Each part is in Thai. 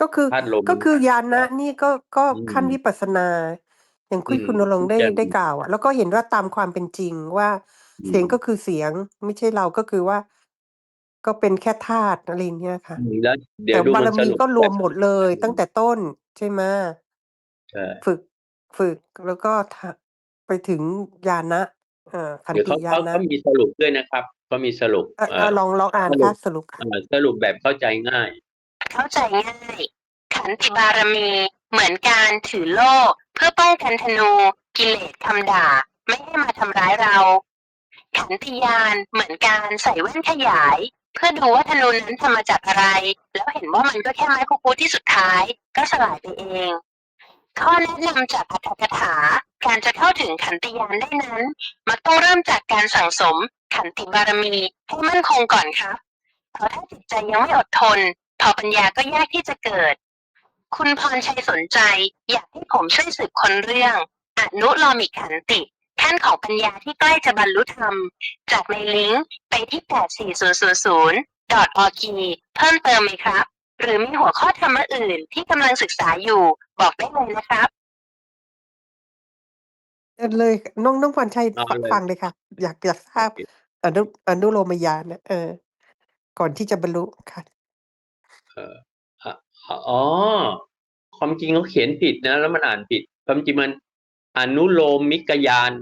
ก็คือ ธาตุลมก็คือญาณะนี่ก็ก็อืมขั้นวิปัสสนา อย่างคุอืยมคุณณรงค์ได้จะได้กล่าวอะแล้วก็เห็นว่าตามความเป็นจริงว่าอืเสียงม ก็คือเสียง ไม่ใช่เราก็คือว่า ก็เป็นแค่ธาตุอะไรอย่างเงี้ยค่ะ อืม แล้วเดี๋ยแต่วดูบามัรนสมีรุปก็รแบวมบหมดเลยอืตั้งมแต่ต้นใช่ไหมใช่ ฝึกฝึกแล้วก็ทะไปถึงญาณะเอ่อขันเดี๋ยวติเขาญาเขาณะ เขามีสรุปด้วยนะครับ เขามีสรุป เอ่อเอ่เอ่ออ ลองลองอ่านสครุะปสรุปค่ะ เอ่อ สรุปแบบเข้าใจง่าย เข้าใจง่าย ขันติบารมี เหมือนการถือโล่เพื่อป้องกันธนู กิเลสคำด่า ไม่ให้มาทำร้ายเรา ขันติญาณเหมือนการใส่แว่นขยาย เพื่อดูว่าธนูนั้นทำมาจากอะไร แล้วเห็นว่ามันก็แค่ไม้พูๆที่สุดท้าย ก็สลายไปเอง ข้อแนะนำจากอรรถกถาการจะเข้าถึงขันติญาณได้นั้น มักต้องเริ่มจากการสั่งสมขันติบารมีให้มั่นคงก่อนครับเพราะถ้าจิตใจยังไม่อดทน พอปัญญาก็ยากที่จะเกิด คุณพรชัยสนใจ อยากให้ผมช่วยสืบค้นเรื่อง อนุโลมิกขันติขั้นของปัญญาที่ใกล้จะบรรลุธรรม จากในลิงก์ไปที่ 84000.org เพิ่มเติมไหมครับ หรือมีหัวข้อธรรมะอื่นที่กำลังศึกษาอยู่บอกได้เลยนะครับเออเลยน้องน้องพรชัยเอาฟเลย ฟังเลยค่ะ อยากอยากทราโอบเคอนุอนุโลมญาณนะเออ ก่อนที่จะบรรลุค่ะเอ่อออ๋อ ความจริงเขาเขียนผิดนะ แล้วมันอ่านผิด ความจริงมันอนุโลมิกญาณ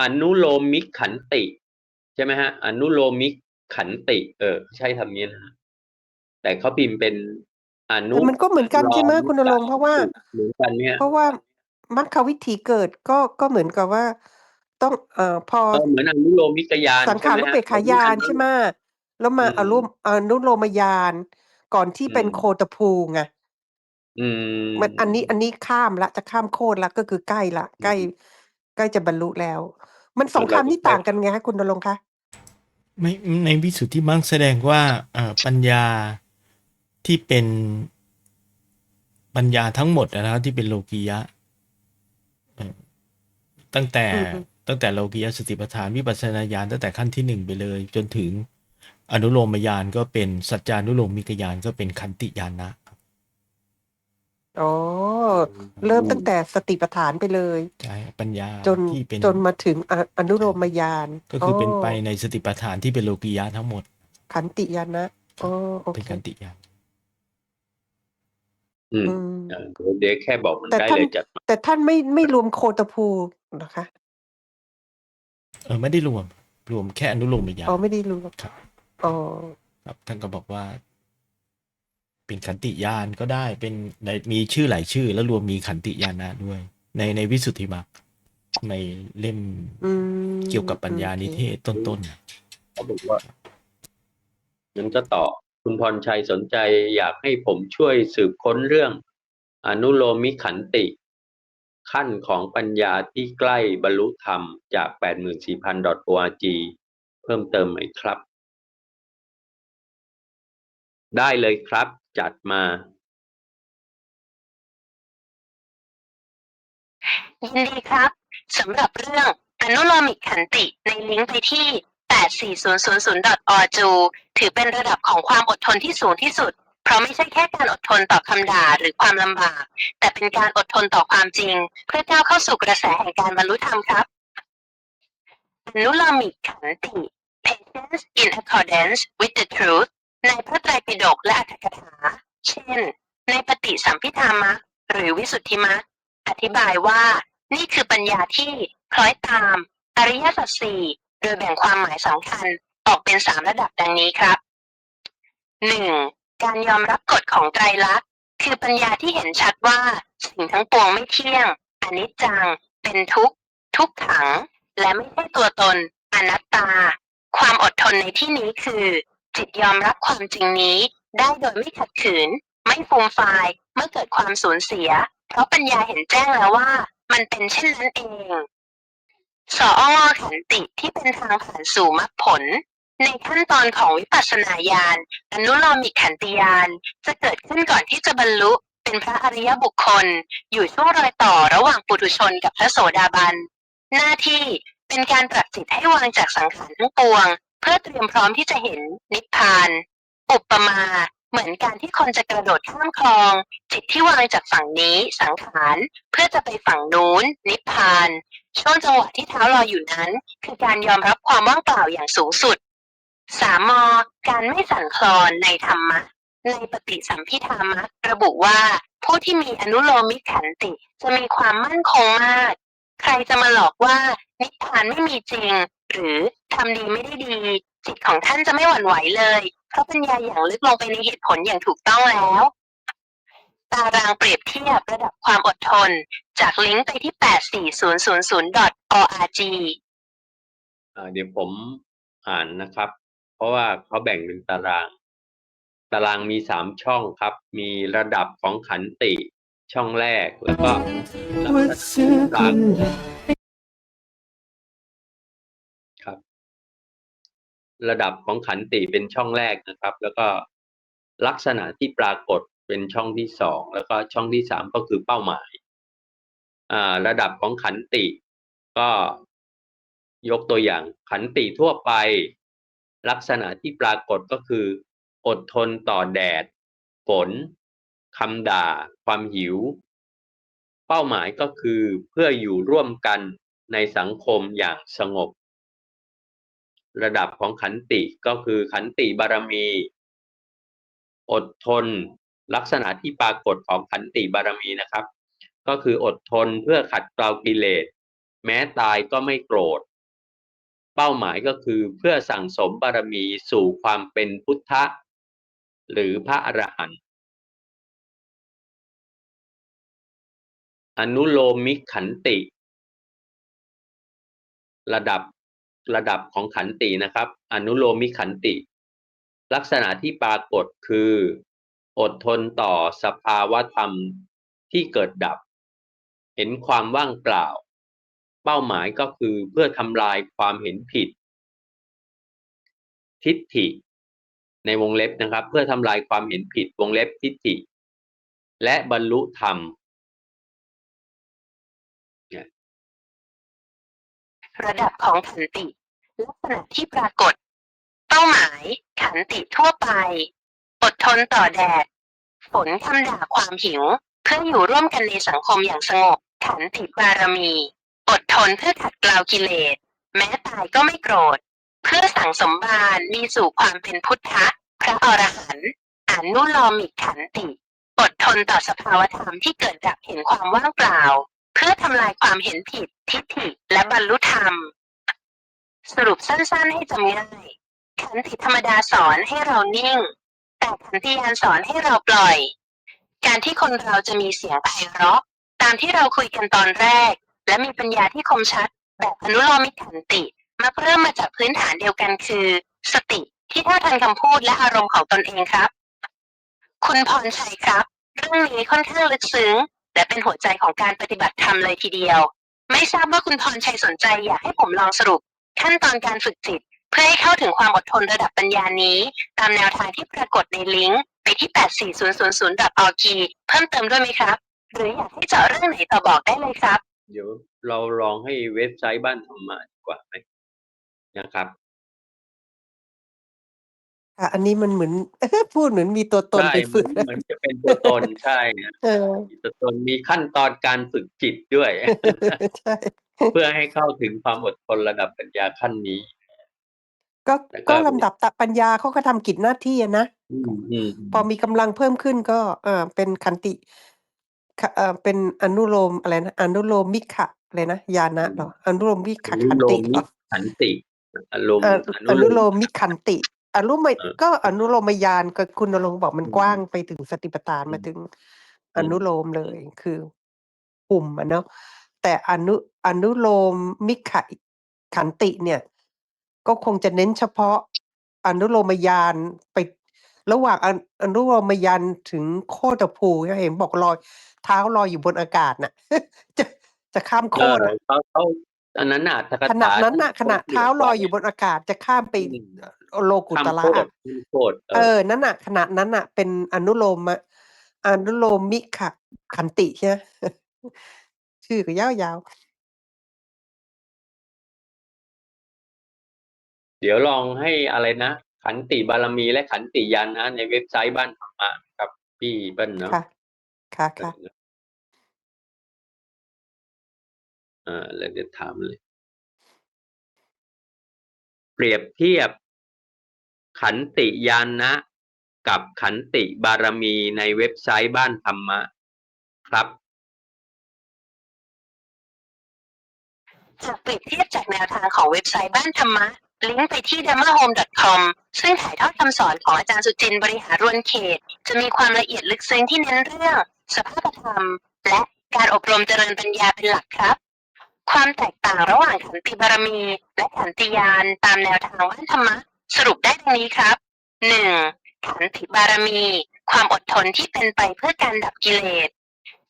อนุโลมิกขันติ ใช่ไหมครับอนุโลมิกขันติ เออ ใช้คำนี้นะครับแต่เขาพิมพ์เป็นอนุแต่มันก็เหมือนกันลอใช่ไหมมิคุณณกรงค์เพราะว่าเหมือนกันเนี่ยเพราะว่ามรรควิถีเกิดก็ก็เหมือนกับว่า ต้องเอ่อพอเออเหมือนอนุโลมิกญาณสังใช่ขาไหมรุครัเบบกขาญาณใช่ไหมแล้วอืมาอรุมมอนุโลมญาณ ก่อนที่อืเป็นม โคตภูไง อืมมันอันนี้ อันนี้ข้ามแล้ว จะข้ามโคตรแล้ว ก็คือใกล้แล้ว อืใกล้ ม ใกล้จะบรรลุแล้ว มันเอสอองเราคำก็นี่แค่ต่างกันไงคะคุณณรงค์คะ?ไม่ในวิสุทธิมรรคแสดงว่า เอ่อ ปัญญาที่เป็น ปัญญาทั้งหมดอะนะครับที่เป็นโลกียะ เอ่อตั้งแต่ อือฮึ ตั้งแต่โลกียสติปัฏฐาน วิปัสสนาญาณ ตั้งแต่ขั้นที่ 1 ไปเลย จนถึง อนุโลมญาณก็เป็นสัจจานุโลมิกญาณก็เป็นขันติญาณะอ๋ออืเริ่มมตั้งแต่สติปัฏฐานไปเลย ใช่ปัญญาจนที่เป็นจนมาถึงออนุโลใช่มญาณก็อ๋คืออเป็นไปอในสติปัฏฐานที่เป็นโลกียะทั้งหมด ขันติญาณะคอ๋รัอบโอเป็นเคขันติญาณอืมอืมเออเดี๋ยวเดี๋ยวแค่บอกมันแต่ได้ท่านเลยจัดมาแต่ท่านไม่ไม่รวมโคตภูเหรอคะ?เออไม่ได้รวม รวมแค่อนุโลมญาอ๋อณไม่ได้รวมครับ อ๋อครับท่านก็บอกว่า เป็นขันติญาณก็ได้เป็นในมีชื่อหลายชื่อ แล้วรวมมีขันติญาณะด้วย ในในวิสุทธิมรรคในเล่มอืมเกี่ยวกับปัญญาโอเคนิเทศต้นๆน่ะเขาบอกว่างั้นก็ต่อ คุณพรชัยสนใจอยากให้ผมช่วยสืบค้นเรื่อง อนุโลมิกขันติ ขั้นของปัญญาที่ใกล้บรรลุธรรมจาก 84,000.org เพิ่มเติมไหมครับ? ได้เลยครับ จัดมายินดีครับสำหรับเรื่องอนุโลมิกขันติในลิงก์ไปที่ 84000.org ถือเป็นระดับของความอดทนที่สูงที่สุด เพราะไม่ใช่แค่การอดทนต่อคำด่าหรือความลำบาก แต่เป็นการอดทนต่อความจริง เพื่อก้าวเข้าสู่กระแสแห่งการบรรลุธรรมครับ อนุโลมิกขันติ Patience in accordance with the truth ในพระไตรปิฎกและอรรถกถา เช่น ในปฏิสัมภิธามรรคหรือวิสุทธิมรรคอธิบายว่านี่คือปัญญาที่คล้อยตาม อริยสัจ4โดยแบ่งความหมายสำคัญออกเป็น3ระดับดังนี้ครับ 1. การยอมรับกฎของไตรลักษณ์คือปัญญาที่เห็นชัดว่าสิ่งทั้งปวงไม่เที่ยง อนิจจัง เป็นทุกข์ ทุกขัง และไม่ใช่ตัวตน อนัตตา ความอดทนในที่นี้คือ จิตยอมรับความจริงนี้ ได้โดยไม่ขัดขืน ไม่ฟูมฟายเมื่อเกิดความสูญเสีย เพราะปัญญาเห็นแจ้งแล้วว่า มันเป็นเช่นนั้นเองสองขันติที่เป็นทางผ่านสู่มรรคผล ในขั้นตอนของวิปัสสนาญาณอนุโลมิกขันติญาณจะเกิดขึ้นก่อนที่จะบรรลุเป็นพระอริยบุคคล อยู่ช่วงรอยต่อระหว่างปุถุชนกับพระโสดาบัน หน้าที่เป็นการปรับจิตให้วางจากสังขารทั้งปวง เพื่อเตรียมพร้อมที่จะเห็นนิพพาน อุปมา เหมือนการที่คนจะกระโดดข้ามคลอง จิตที่วางจากฝั่งนี้สังขารเพื่อจะไปฝั่งนู้น นิพพาน ช่วงจังหวะที่เท้าลอยอยู่นั้น คือการยอมรับความว่างเปล่าอย่างสูงสุดสามมการไม่สั่นคลอนในธรรมะ ในปฏิสัมพิธามักระบุว่า ผู้ที่มีอนุโลมิขันติจะมีความมั่นคงมาก ใครจะมาหลอกว่านิพพานไม่มีจริง หรือทำดีไม่ได้ดี จิตของท่านจะไม่หวั่นไหวเลยเพราะปัญญาอย่างลึกลงไปในเหตุผลอย่างถูกต้องแล้ว ตารางเปรียบเทียบระดับความอดทน จากลิงก์ไปที่ 84000.org อ่าเดี๋ยวผมอ่านนะครับ เพราะว่าเขาแบ่งเป็นตาราง ตารางมีสามช่องครับ มีระดับของขันติช่องแรกแล้วก็ลักษณะที่ปรากฏครับ ระดับของขันติเป็นช่องแรกนะครับ แล้วก็ลักษณะที่ปรากฏเป็นช่องที่สองแล้วก็ช่องที่สามก็คือเป้าหมายาระดับของขันติก็ยกตัวอย่างขันติทั่วไป ลักษณะที่ปรากฏก็คือ อดทนต่อแดด ฝนคำด่า ความหิว เป้าหมายก็คือเพื่ออยู่ร่วมกันในสังคมอย่างสงบ ระดับของขันติก็คือขันติบารมี อดทน ลักษณะที่ปรากฏของขันติบารมีนะครับ ก็คืออดทนเพื่อขัดเกลากิเลส แม้ตายก็ไม่โกรธ เป้าหมายก็คือเพื่อสั่งสมบารมีสู่ความเป็นพุทธะ หรือพระอรหันต์อนุโลมิกขันติ ระดับ ระดับของขันตินะครับ อนุโลมิขันติ ลักษณะที่ปรากฏคือ อดทนต่อสภาวะธรรมที่เกิดดับ เห็นความว่างเปล่า เป้าหมายก็คือเพื่อทำลายความเห็นผิด ทิฏฐิ ในวงเล็บนะครับ เพื่อทำลายความเห็นผิดวงเล็บทิฏฐิ และบรรลุธรรมระดับของขันติ ลักษณะที่ปรากฏ เป้าหมาย ขันติทั่วไป อดทนต่อแดด ฝนคำด่าความหิว เพื่ออยู่ร่วมกันในสังคมอย่างสงบ ขันติบารมี อดทนเพื่อขัดเกลากิเลส แม้ตายก็ไม่โกรธ เพื่อสั่งสมบานมีสู่ความเป็นพุทธะ พระอรหันต์อนุโลมิกขันติ อดทนต่อสภาวธรรมที่เกิดดับเห็นความว่างเปล่า เพื่อทำลายความเห็นผิดทิฏฐิและบรรลุธรรม สรุปสั้นๆให้จำง่ายขันติธรรมดาสอนให้เรานิ่ง แต่ขันติยานสอนให้เราปล่อย การที่คนเราจะมีเสียงไพเราะตามที่เราคุยกันตอนแรก และมีปัญญาที่คมชัด แบบอนุโลมิกขันติมักเริ่มมาจากพื้นฐานเดียวกันคือ สติที่เท่าทันคำพูดและอารมณ์ของตนเองครับ คุณพรชัยครับ เรื่องนี้ค่อนข้างลึกซึ้ง และเป็นหัวใจของการปฏิบัติธรรมเลยทีเดียว ไม่ทราบว่าคุณพรชัยสนใจอยากให้ผมลองสรุป ขั้นตอนการฝึกจิต เพื่อให้เข้าถึงความอดทนระดับปัญญานี้ ตามแนวทางที่ปรากฏในลิงก์ไปที่ 84000.org เพิ่มเติมด้วยไหมครับ หรืออยากให้เจาะเรื่องไหนต่อบอกได้เลยครับ เดี๋ยวเราลองให้เว็บไซต์บ้านธรรมะดีกว่าไหมนะครับค่ะอันนี้มันเหมือน พูดเหมือนมีตัวตนใช่ไปฝึกมันมันจะเป็นตัวตนใช่นะเออมีตัวตนมีขั้นตอนการฝึกจิตด้วย ใช่ เพื่อให้เข้าถึงความอดทนระดับปัญญาขั้นนี้ ก็แล้วก็ก็ ลำดับตะปัญญาเขาก็ทำกิจหน้าที่อะนะ อืมอืมพอมีกำลังเพิ่มขึ้นก็เออเป็นขันติขะเออเป็นอนุโลมอะไรนะอนุโลมมิขะอะไรนะญาณะเหรออนุโลมมิขะอนุขันโลติมเหรมิอขันติอารมณ์เอ่อออนุนุโลโลม มมิขันติอนุโลมเออก็อนุโลมยานก็คุณนรงค์บอกมันอืมกว้างไปถึงสติปัฏฐานอืมมาถึงอืมอนุโลมเลยคือกลุ่มอะเนาะ แต่อนุอนุโลมมิขะขันติเนี่ย ก็คงจะเน้นเฉพาะอนุโลมยานไประหว่างอนุอนุโลมยานถึงโคตรภูเห็นบอกลอย เท้าลอยอยู่บนอากาศน่ะ จะจะข้ามโคเออตรอะเขาเขาอันนั้นน่ะทกขณะถานั้นน่ะขณะเท้าลอยอยู่บนอากาศจะข้ามไปอืมโลกุตข้ามละโคตรอะข้ามโคตรเอเอออนั่นน่ะขณะนั้นน่ะ เป็นอนุโลมอะอนุโลมมิขะขันติใช่ไหม ชื่อก็ยาวเดี๋ยวลองให้อะไรนะ ขันติบารมีและขันติยานนะ ในเว็บไซต์บ้านธรรมะครับพี่เบิ้ลเนาะค่ะ ค่ะ ค่ะ อ่าแล้วจะถามเลย เปรียบเทียบ ขันติยานนะ กับขันติบารมีในเว็บไซต์บ้านธรรมะ ครับ หากเปรียบเทียบจากแนวทางของเว็บไซต์บ้านธรรมะ ลิงก์ไปที่ d h a m m a h o m e c o m ซึ่งถ่ายทอดคำสอนของอาจารย์สุจินบริหารรวนเขต จะมีความละเอียดลึกซึ้งที่เน้นเรื่อง สภาพธรรม และการอบรมเจริญปัญญาเป็นหลักครับ ความแตกต่างระหว่างขันติบารมี และขันติยานตามแนวทางบ้านธรรมะ สรุปได้ดังนี้ครับ 1. ขันติบารมี ความอดทนที่เป็นไปเพื่อการดับกิเลส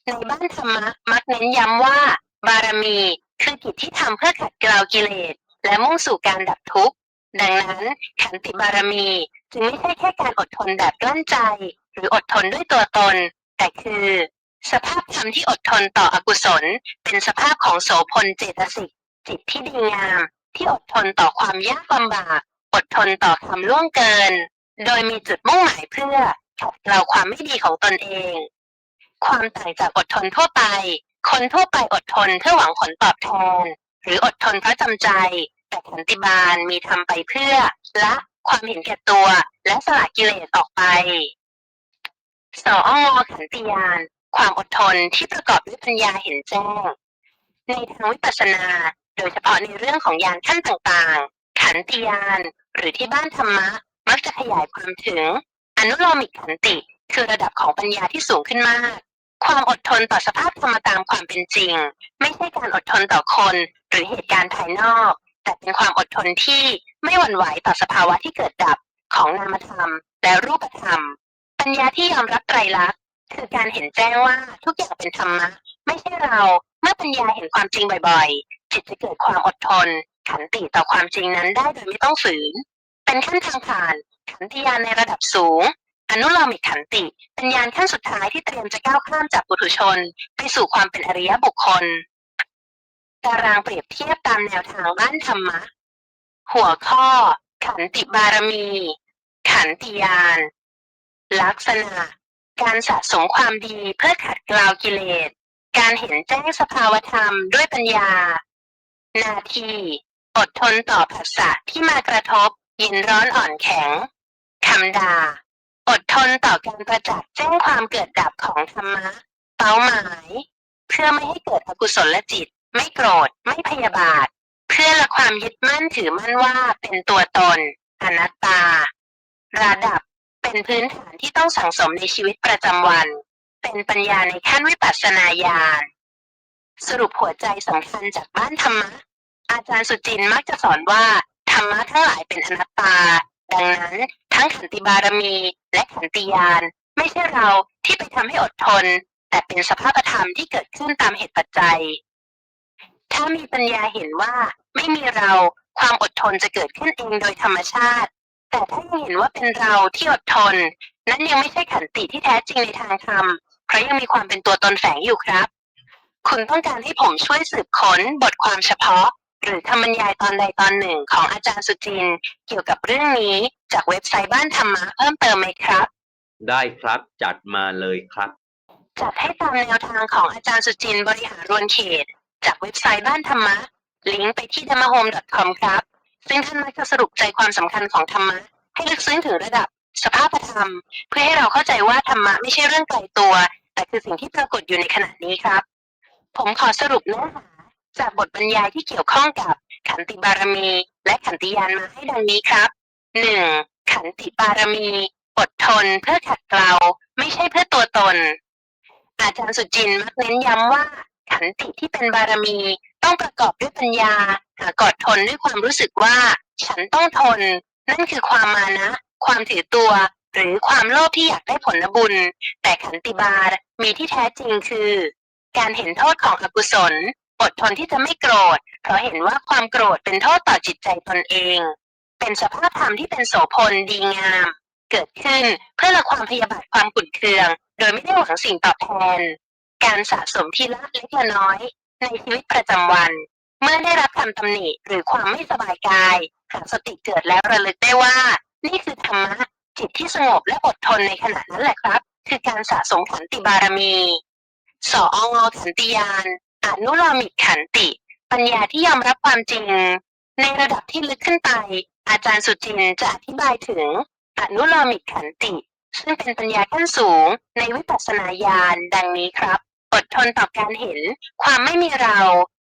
ในบ้านธรรมะมักเน้นย้ำว่า บารมี คือกิจที่ทำเพื่อขัดเกลากิเลสและมุ่งสู่การดับทุกข์ ดังนั้นขันติบารมีจึงไม่ใช่แค่การอดทนแบบกลั้นใจ หรืออดทนด้วยตัวตน แต่คือ สภาพธรรมที่อดทนต่ออกุศล เป็นสภาพของโสพลเจตสิกจิตที่ดีงาม ที่อดทนต่อความยากลำบาก อดทนต่อความล่วงเกิน โดยมีจุดมุ่งหมายเพื่อขัดเกลาความไม่ดีของตนเอง ความต่างจากอดทนทั่วไป คนทั่วไปอดทนเพื่อหวังผลตอบแทน หรืออดทนเพราะจำใจ แต่ขันติบาลมีทำไปเพื่อละความเห็นแก่ตัว และสละกิเลสออกไปสองอขันติยาน ความอดทนที่ประกอบด้วยปัญญาเห็นแจ้ง ในทางวิปัสสนา โดยเฉพาะในเรื่องของยานขั้นต่างๆ ขันติยาน หรือที่บ้านธรรมะ มักจะขยายความถึง อนุโลมิกขันติ คือระดับของปัญญาที่สูงขึ้นมาก ความอดทนต่อสภาพธรรมตามความเป็นจริง ไม่ใช่การอดทนต่อคน หรือเหตุการณ์ภายนอก แต่เป็นความอดทนที่ไม่หวั่นไหวต่อสภาวะที่เกิดดับของนามธรรม และรูปธรรม ปัญญาที่ยอมรับไตรลักษณ์คือการเห็นแจ้งว่าทุกอย่างเป็นธรรมะไม่ใช่เราเมื่อปัญญาเห็นความจริงบ่อยๆจิตจะเกิดความอดทน ขันติต่อความจริงนั้นได้โดยไม่ต้องฝืน เป็นขั้นทางผ่านขันติยานในระดับสูง อนุโลมิกขันติเป็นยานขั้นสุดท้ายที่เตรียมจะก้าวข้ามจากปุถุชน ไปสู่ความเป็นอริยบุคคล ตารางเปรียบเทียบตามแนวทางบ้านธรรมะ หัวข้อ ขันติบารมี ขันติยาน ลักษณะ การสะสมความดีเพื่อขัดเกลากิเลส การเห็นแจ้งสภาวธรรมด้วยปัญญา นาทีอดทนต่อผัสสะที่มากระทบย็นร้อนอ่อนแข็งคำด่า อดทนต่อการประจักษ์แจ้งความเกิดดับของธรรมะเป้าหมาย เพื่อไม่ให้เกิดอกุศลจิต ไม่โกรธ ไม่พยาบาท เพื่อละความยึดมั่นถือมั่นว่าเป็นตัวตน อนัตตา ระดับเป็นพื้นฐานที่ต้องสังสมในชีวิตประจำวัน เป็นปัญญาในขั้นวิปัสสนาญาณสรุปหัวใจสำคัญจากบ้านธรรมะ อาจารย์สุจินมักจะสอนว่า ธรรมะทั้งหลายเป็นอนัตตา ดังนั้น ทั้งขันติบารมี และขันติยาน ไม่ใช่เราที่ไปทำให้อดทน แต่เป็นสภาพธรรมที่เกิดขึ้นตามเหตุปัจจัย ถ้ามีปัญญาเห็นว่าไม่มีเราความอดทนจะเกิดขึ้นเองโดยธรรมชาติ แต่ถ้าเห็นว่าเป็นเราที่อดทน นั้นยังไม่ใช่ขันติที่แท้จริงในทางธรรมเพราะยังมีความเป็นตัวตนแฝงอยู่ครับ คุณต้องการให้ผมช่วยสืบค้นบทความเฉพาะ หรือคำบรรยายตอนใดตอนหนึ่งของอาจารย์สุจินต์เกี่ยวกับเรื่องนี้จากเว็บไซต์บ้านธรรมะเพิ่มเติมไหมครับ ได้ครับจัดมาเลยครับ จัดให้ตามแนวทางของอาจารย์สุจินต์บริหารรวนเขต จากเว็บไซต์บ้านธรรมะลิงก์ไปที่ d h a m m a h o m e c o m ครับ ซึ่งท่านมักจะสรุปใจความสำคัญของธรรมะให้ลึกซึ้งถึงระดับสภาพธรรม เพื่อให้เราเข้าใจว่าธรรมะไม่ใช่เรื่องไกลตัว แต่คือสิ่งที่ปรากฏอยู่ในขณะนี้ครับ ผมขอสรุปเนื้อหา จากบทบรรยายที่เกี่ยวข้องกับขันติบารมี และขันติยานมาให้ดังนี้ครับหนึ่งขันติบารมี อดทนเพื่อขัดเกลาไม่ใช่เพื่อตัวตน อาจารย์สุจินต์มักเน้นย้ำว่า ขันติที่เป็นบารมี ต้องประกอบด้วยปัญญา หากอดทนด้วยความรู้สึกว่า ฉันต้องทน นั่นคือความมานะ ความถือตัว หรือความโลภที่อยากได้ผลบุญ แต่ขันติบาลมีที่แท้จริงคือ การเห็นโทษของอกุศล อดทนที่จะไม่โกรธ เพราะเห็นว่าความโกรธเป็นโทษต่อจิตใจตนเอง เป็นสภาพธรรมที่เป็นโสพลดีงาม เกิดขึ้นเพื่อละความพยาบาทความขุ่นเคือง โดยไม่ได้หวังสิ่งตอบแทน การสะสมทีละเล็กละน้อย ในชีวิตประจำวัน เมื่อได้รับคำตำหนิหรือความไม่สบายกายหากสติเกิดแล้วระลึกได้ว่า นี่คือธรรมะจิตที่สงบและอดทนในขณะนั้นแหละครับ คือการสะสมขันติบารมีสอองขันติยาน อนุโลมิกขันติ ปัญญาที่ยอมรับความจริง ในระดับที่ลึกขึ้นไป อาจารย์สุจินจะอธิบายถึงอนุโลมิกขันติ ซึ่งเป็นปัญญาขั้นสูง ในวิปัสสนาญาณดังนี้ครับ อดทนต่อการเห็น ความไม่มีเรา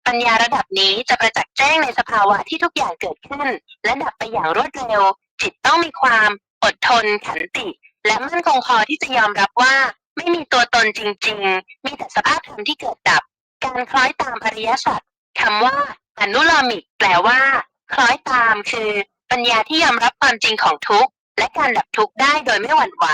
ปัญญาระดับนี้จะประจักษ์แจ้งในสภาวะที่ทุกอย่างเกิดขึ้น และดับไปอย่างรวดเร็ว จิตต้องมีความอดทนขันติ และมั่นคงพอที่จะยอมรับว่าไม่มีตัวตนจริง ๆ มีแต่สภาพธรรมที่เกิดดับ การคล้อยตามอริยสัจคำว่าอนุโลมิกแปลว่า คล้อยตามคือปัญญาที่ยอมรับความจริงของทุกข์และการดับทุกข์ได้โดยไม่หวั่นไหว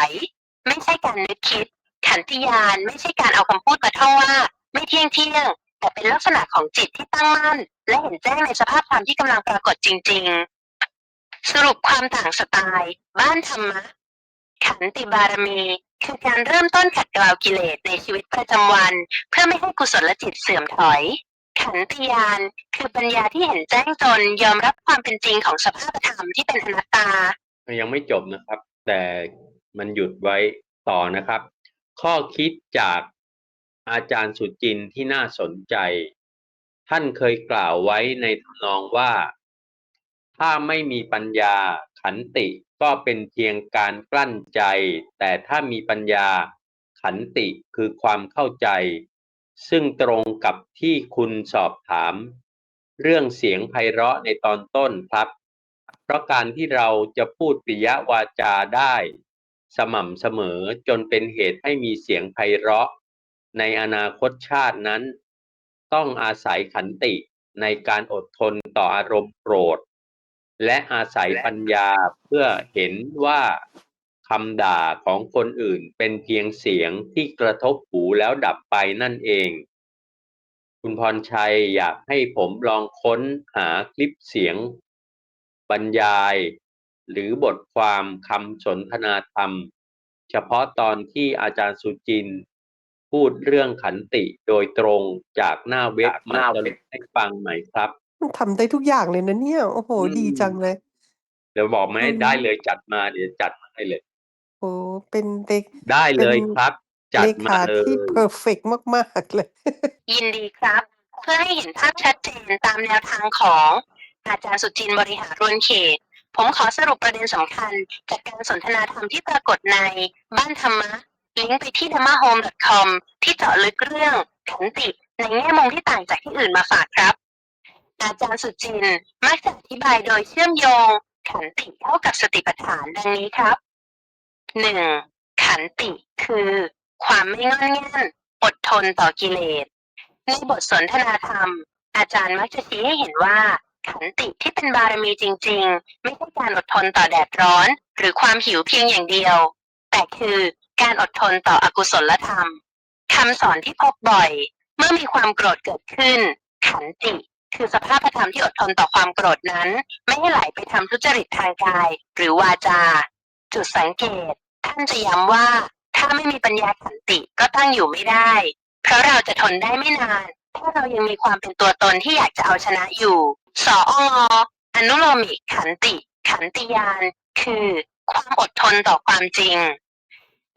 ไม่ใช่การนึกคิด ขันติยานไม่ใช่การเอาคำพูดมาท่องว่า ไม่เที่ยงเที่ยง แต่เป็นลักษณะของจิตที่ตั้งมั่น และเห็นแจ้งในสภาพธรรมที่กำลังปรากฏจริง ๆ สรุปความต่างสไตล์ บ้านธรรมะ ขันติบารมีคือการเริ่มต้นขัดเกลากิเลสในชีวิตประจำวัน เพื่อไม่ให้กุศลจิตเสื่อมถอย ขันติยานคือปัญญาที่เห็นแจ้งจนยอมรับความเป็นจริงของสภาพธรรมที่เป็นอนัตตา ยังไม่จบนะครับ แต่มันหยุดไว้ต่อนะครับ ข้อคิดจากอาจารย์สุจินที่น่าสนใจ ท่านเคยกล่าวไว้ในทำนองว่า ถ้าไม่มีปัญญาขันติ ก็เป็นเพียงการกลั้นใจ แต่ถ้ามีปัญญาขันติคือความเข้าใจ ซึ่งตรงกับที่คุณสอบถาม เรื่องเสียงไพเราะในตอนต้นครับ เพราะการที่เราจะพูดปิยวาจาได้ สม่ำเสมอจนเป็นเหตุให้มีเสียงไพเราะ ในอนาคตชาตินั้น ต้องอาศัยขันติในการอดทนต่ออารมณ์โกรธ และอาศัยปัญญาเพื่อเห็นว่าคำด่าของคนอื่นเป็นเพียงเสียงที่กระทบหูแล้วดับไปนั่นเอง คุณพรชัยอยากให้ผมลองค้นหาคลิปเสียง บรรยาย หรือบทความคำสนทนาธรรม เฉพาะตอนที่อาจารย์สุจินต์พูดเรื่องขันติโดยตรงจากหน้าเว็บมาสรุปให้ฟังไหมครับ มันทำได้ทุกอย่างเลยนะเนี่ย โอ้โหอืมดีจังเลย เดี๋ยวบอกไหม อืม ได้เลย จัดมา เดี๋ยวจัดมาให้เลย โอ้เป็นเด็กได้เลยเป็นครับจัดเลมาขาเลที่ย เพอร์เฟกมาก ๆ เลย ยินดีครับ เพื่อให้เห็นภาพชัดเจนตามแนวทางของอาจารย์สุจินต์ บริหาร รวนเขต ผมขอสรุปประเด็นสำคัญจากการสนทนาธรรมที่ปรากฏใน บ้านธรรมะ ลิงก์ไปที่ dhamahome.com ที่เจาะลึกเรื่องขันติในแง่มุมที่ต่างจากที่อื่นมาฝากครับ อาจารย์สุจินต์มักจะอธิบายโดยเชื่อมโยง ขันติเข้ากับสติปัฏฐานดังนี้ครับหนึ่งขันติคือ ความไม่งอนง่นอดทนต่อกิเลสในบทสนทนาธรรม อาจารย์มักจะชี้ให้เห็นว่า ขันติที่เป็นบารมีจริง ๆ ไม่ใช่การอดทนต่อแดดร้อน หรือความหิวเพียงอย่างเดียว แต่คือการอดทนต่ออกุศลธรรมคำสอนที่พบบ่อย เมื่อมีความโกรธเกิดขึ้น ขันติ คือสภาพธรรมที่อดทนต่อความโกรธนั้น ไม่ให้ไหลไปทำทุจริตทางกาย หรือวาจา จุดสังเกต ท่านจะย้ำว่า ถ้าไม่มีปัญญาขันติก็ตั้งอยู่ไม่ได้ เพราะเราจะทนได้ไม่นานถ้าเรายังมีความเป็นตัวตนที่อยากจะเอาชนะอยู่ สอองอนุโลมิขันติ ขันติยาน คือความอดทนต่อความจริง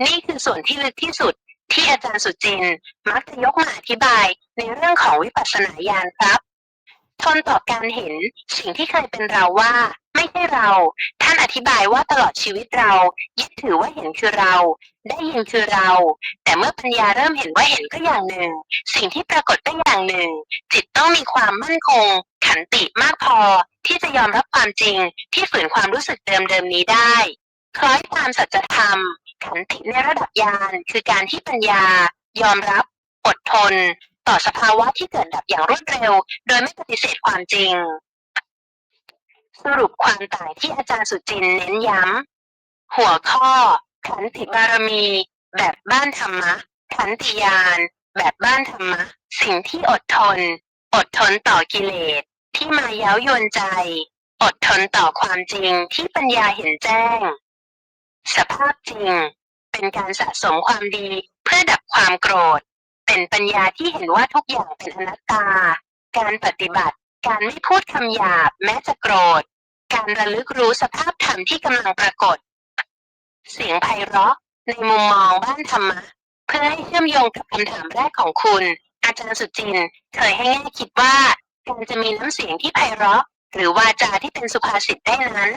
นี่คือส่วนที่ลึกที่สุดที่อาจารย์สุจิน มักจะยกมาอธิบายในเรื่องของวิปัสสนาญาณครับ ทนต่อการเห็นสิ่งที่เคยเป็นเราว่า ไม่ใช่เรา ท่านอธิบายว่าตลอดชีวิตเรายึดถือว่าเห็นคือเรา ได้ยินคือเรา แต่เมื่อปัญญาเริ่มเห็นว่าเห็นก็อย่างหนึ่ง สิ่งที่ปรากฏก็อย่างหนึ่ง จิตต้องมีความมั่นคง ขันติมากพอ ที่จะยอมรับความจริง ที่ฝืนความรู้สึกเดิมๆนี้ได้ คล้อยตามสัจธรรมขันติในระดับญาณคือการที่ปัญญายอมรับ อดทน ต่อสภาวะที่เกิดดับอย่างรวดเร็ว โดยไม่ปฏิเสธความจริง สรุปความตางที่อาจารย์สุจินเน้นย้ำหัวข้อ ขันติบารมี แบบบ้านธรรมะ ขันติยาน แบบบ้านธรรมะ สิ่งที่อดทน อดทนต่อกิเลส ที่มาเย้ายวนใจ อดทนต่อความจริงที่ปัญญาเห็นแจ้ง สภาพจริง เป็นการสะสมความดีเพื่อดับความโกรธ เป็นปัญญาที่เห็นว่าทุกอย่างเป็นอนัตตา การปฏิบัติ การไม่พูดคำหยาบ แม้จะโกรธ การระลึกรู้สภาพธรรมที่กำลังปรากฏ เสียงไพเราะในมุมมองบ้านธรรมะ เพื่อให้เชื่อมโยงกับคำถามแรกของคุณ อาจารย์สุจินต์เคยให้แง่คิดว่าการจะมีน้ำเสียงที่ไพเราะ หรือวาจาที่เป็นสุภาษิตได้นั้น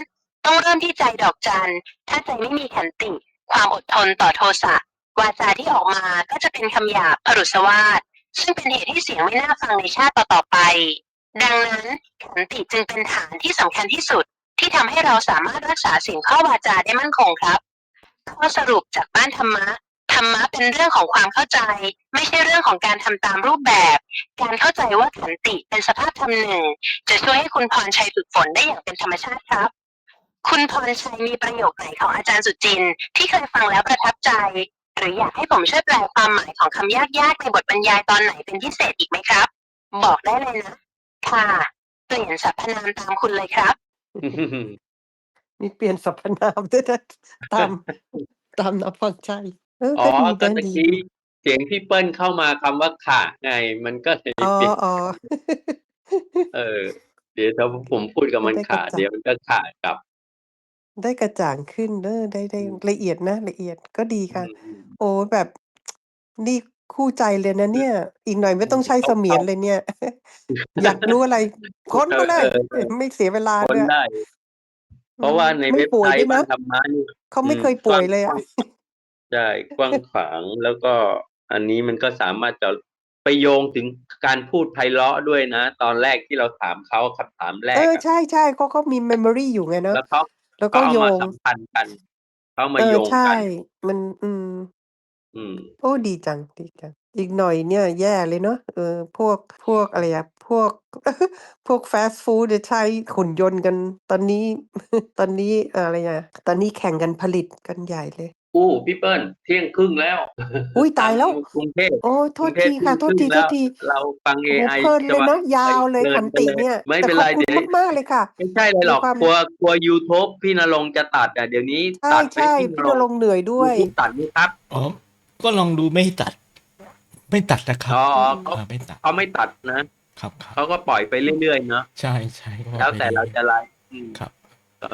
ต้องเริ่มที่ใจดอกจันถ้าใจไม่มีขันติ ความอดทนต่อโทสะ วาจาที่ออกมาก็จะเป็นคำหยาบพรุษวาทซึ่งเป็นเหตุให้เสียงไม่น่าฟังในชาติต่อๆไป ดังนั้นขันติจึงเป็นฐานที่สำคัญที่สุด ที่ทำให้เราสามารถรักษาสิ่งข้อวาจาได้มั่นคงครับข้อสรุปจากบ้านธรรมะธรรมะเป็นเรื่องของความเข้าใจ ไม่ใช่เรื่องของการทำตามรูปแบบ การเข้าใจว่าขันติเป็นสภาพธรรมหนึ่ง จะช่วยให้คุณพรชัยฝึกฝนได้อย่างเป็นธรรมชาติครับ คุณพรชัยมีประโยคไหนของอาจารย์สุจินที่เคยฟังแล้วประทับใจ หรืออยากให้ผมช่วยแปลความหมายของคำยากๆในบทบรรยายตอนไหนเป็นพิเศษอีกไหมครับ บอกได้เลยนะ ค่ะ เปลี่ยนสรรพนามตามคุณเลยครับ มีเปลี่ยนสรรพนามด้วยนะตามตามนับฟังใจเอออ๋อก็ดีก็นะตะดีกี้เสียงพี่เปิ้ลเข้ามาคำว่าค่ะไง มันก็เลยอ๋อเปลี่ยนอ๋อ เออ เดี๋ยวถ้าผมพูดกับมันได้ขาดเข้าใจ เดี๋ยวมันก็ขาดกลับ ได้กระจ่างขึ้น เออ ได้ ได้ อืม ละเอียดนะ ละเอียด ก็ดีค่ะอืมโอ้ แบบ นี่คู่ใจเลยนะเนี่ย อีกหน่อยไม่ต้องใช้เสมียนเลยเนี่ย อยากรู้อะไร ค้นมาเลยเออเออ ไม่เสียเวลาคนด้วย ได้เพราะว่าในไม่เว็บป่วไซยด้วต์ยบ้านะ นธรรมะนี่ เขาไม่อืมเคยป่วยกว้างเลยอะใช่ กว้างขวาง แล้วก็อันนี้มันก็สามารถจะไปโยงถึง การพูดไพเราะด้วยนะ ตอนแรกที่เราถามเขา คำถามแรเอกออะ ใช่ใช่เขาเขามีเมมโมรีอยู่ไงเนอะแล้วเขา แล้วก็เขาเอาโยมางสัมพันธ์กัน เขามาเออโยงใช่ กัน มัน อืม อืม โอ้ ดีจัง ดีจัง อีกหน่อยเนี่ยแย่เลยเนาะ เออ พวก พวกอะไรอะ พวก พวกฟาสต์ฟู้ดจะใช้หุ่นยนต์กัน ตอนนี้ ตอนนี้เอ่ออะไรอะ ตอนนี้แข่งกันผลิตกันใหญ่เลย อู้พี่เปิ้ลเที่ยงครึ่งแล้ว อุ๊ยตายแล้วทงกรุงเทพโอ้โทกรุษงเทพทีค่ะโทษทีเที่โทยงษครึ่ทีงแล้วเราฟังโอ้โห AI เพลินจะเลยว่าเนาะยาวเลยเพลิขันติไปลเนี่ยไม่แต่เป็นขอไรบคุณเดี๋ยวมากๆเลยค่ะไม่ใช่เลยหรอกมีความกลัวกลัว YouTube พี่นรงค์จะตัดอะเดี๋ยวนี้ใช่ตัดไม่ใช่พี่พี่นนรงรค์งค์เหนื่อยด้วย YouTube ตัดไหมครับอ๋อก็ลองดูไม่ตัด ไม่ตัดนะครับอ๋อเขาอ่าไม่ตัดเขาไม่ตัดนะครับครับเขาก็ปล่อยไปเรื่อยๆเนาะใช่ใช่ก็แล้วแต่เราจะไลฟ์อืมครับก็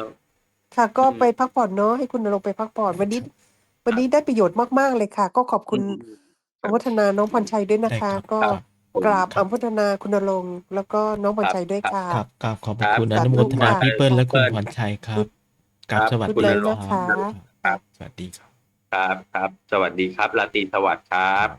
ค่ะก็อืมไปพักผ่อนเนาะให้คุณนรงค์ไปพักผ่อนวันนี้ วันนี้ได้ประโยชน์มาก ๆ เลยค่ะ ก็ขอบคุณอืมอนุโมทนาน้องพรชัยด้วยนะได้คะครับ ก็ครับกราบครัอบนุโมทนาคุณนรงค์แล้วก็น้องพรชัยด้วยค่ะ ครับกราบขอบพครัระบคุณอสาธุนุโมทนาค่ะพี่เปิ้ลและคุณเปิ้ลพรชัยครับกราบครับสวัสคุณดีเลยครันะคะบครับ สวัสดีครับ ครับครับ สวัสดีครับลาตรีสวัสดิ์ครับ